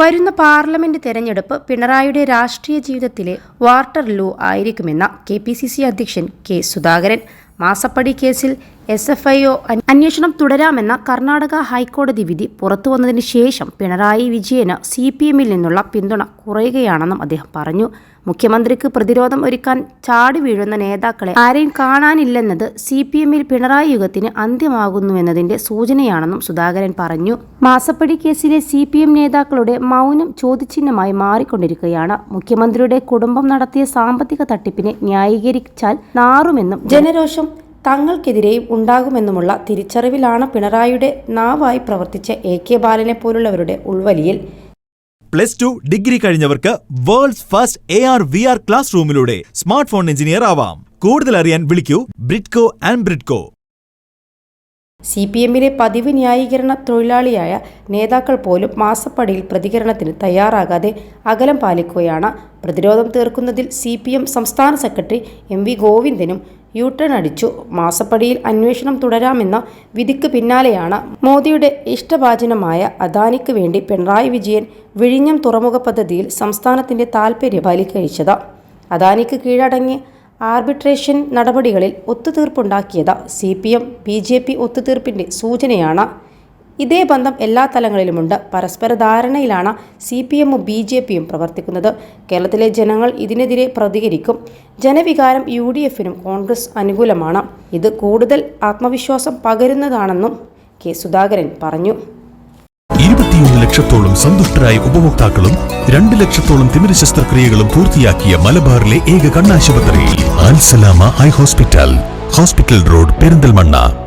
വരുന്ന പാർലമെന്റ് തെരഞ്ഞെടുപ്പ് പിണറായിയുടെ രാഷ്ട്രീയ ജീവിതത്തിലെ വാർട്ടർ ലോ ആയിരിക്കുമെന്ന കെ പി സി സി അധ്യക്ഷൻ കെ സുധാകരൻ. മാസപ്പടി കേസിൽ എസ് എഫ് ഐ ഒ അന്വേഷണം തുടരാമെന്ന കർണാടക ഹൈക്കോടതി വിധി പുറത്തുവന്നതിന് ശേഷം പിണറായി വിജയന് സി പി എമ്മിൽ നിന്നുള്ള പിന്തുണ കുറയുകയാണെന്നും അദ്ദേഹം പറഞ്ഞു. മുഖ്യമന്ത്രിക്ക് പ്രതിരോധം ഒരുക്കാൻ ചാടി വീഴുന്ന നേതാക്കളെ ആരെയും കാണാനില്ലെന്നത് സി പി എമ്മിൽ പിണറായി യുഗത്തിന് അന്ത്യമാകുന്നുവെന്നതിന്റെ സൂചനയാണെന്നും സുധാകരൻ പറഞ്ഞു. മാസപ്പടി കേസിലെ സി പി എം നേതാക്കളുടെ മൗനം ചോദ്യചിഹ്നമായി മാറിക്കൊണ്ടിരിക്കുകയാണ്. മുഖ്യമന്ത്രിയുടെ കുടുംബം നടത്തിയ സാമ്പത്തിക തട്ടിപ്പിനെ ന്യായീകരിച്ചാൽ നാറുമെന്നും ജനരോഷം തങ്ങൾക്കെതിരെയും ഉണ്ടാകുമെന്നുമുള്ള തിരിച്ചറിവിലാണ് പിണറായിയുടെ നാവായി പ്രവർത്തിച്ച എ കെ ബാലനെ പോലുള്ളവരുടെ ഉൾവലിയിൽ. Plus two degree കഴിഞ്ഞവർക്ക് world's first A R V R class റൂമിലൂടെ smart phone engineer ആവാം. കൂടുതൽ അറിയാൻ വിളിക്കൂ Bridco and Bridco. C P എമ്മിലെ പതിവ് ന്യായീകരണ തൊഴിലാളിയായ നേതാക്കൾ പോലും മാസപ്പടിയിൽ പ്രതികരണത്തിന് തയ്യാറാകാതെ അകലം പാലിക്കുകയാണ്. പ്രതിരോധം തീർക്കുന്നതിൽ സി പി എം സംസ്ഥാന സെക്രട്ടറി എം വി ഗോവിന്ദനും യു ടേൺ അടിച്ചു. മാസപ്പടിയിൽ അന്വേഷണം തുടരാമെന്ന വിധിക്ക് പിന്നാലെയാണ് മോദിയുടെ ഇഷ്ടഭാജനമായ അദാനിക്ക് വേണ്ടി പിണറായി വിജയൻ വിഴിഞ്ഞം തുറമുഖ പദ്ധതിയിൽ സംസ്ഥാനത്തിന്റെ താൽപ്പര്യം ബലിക്കഴിച്ചത് അദാനിക്ക് കീഴടങ്ങി ആർബിട്രേഷൻ നടപടികളിൽ ഒത്തുതീർപ്പുണ്ടാക്കിയത് C P M B J P ഒത്തുതീർപ്പിന്റെ സൂചനയാണ്. ഇതേ ബന്ധം എല്ലാ തലങ്ങളിലുമുണ്ട്. പരസ്പര ധാരണയിലാണ് സി പി എമ്മും ബി ജെ പിയും പ്രവർത്തിക്കുന്നത്. കേരളത്തിലെ ജനങ്ങൾ ഇതിനെതിരെ പ്രതികരിക്കും. ജനവികാരം യു ഡി എഫിനും കോൺഗ്രസ് അനുകൂലമാണ്. ഇത് കൂടുതൽ ആത്മവിശ്വാസം പകരുന്നതാണെന്നും കെ സുധാകരൻ പറഞ്ഞു. ലക്ഷത്തോളം സന്തുഷ്ടരായ ഉപഭോക്താക്കളും രണ്ട് ലക്ഷത്തോളം തിമിര ശസ്ത്രക്രിയകളും പൂർത്തിയാക്കിയ മലബാറിലെ ഏക കണ്ണാശുപത്രി ഹോസ്പിറ്റൽ. Hospital road Perinthalmanna.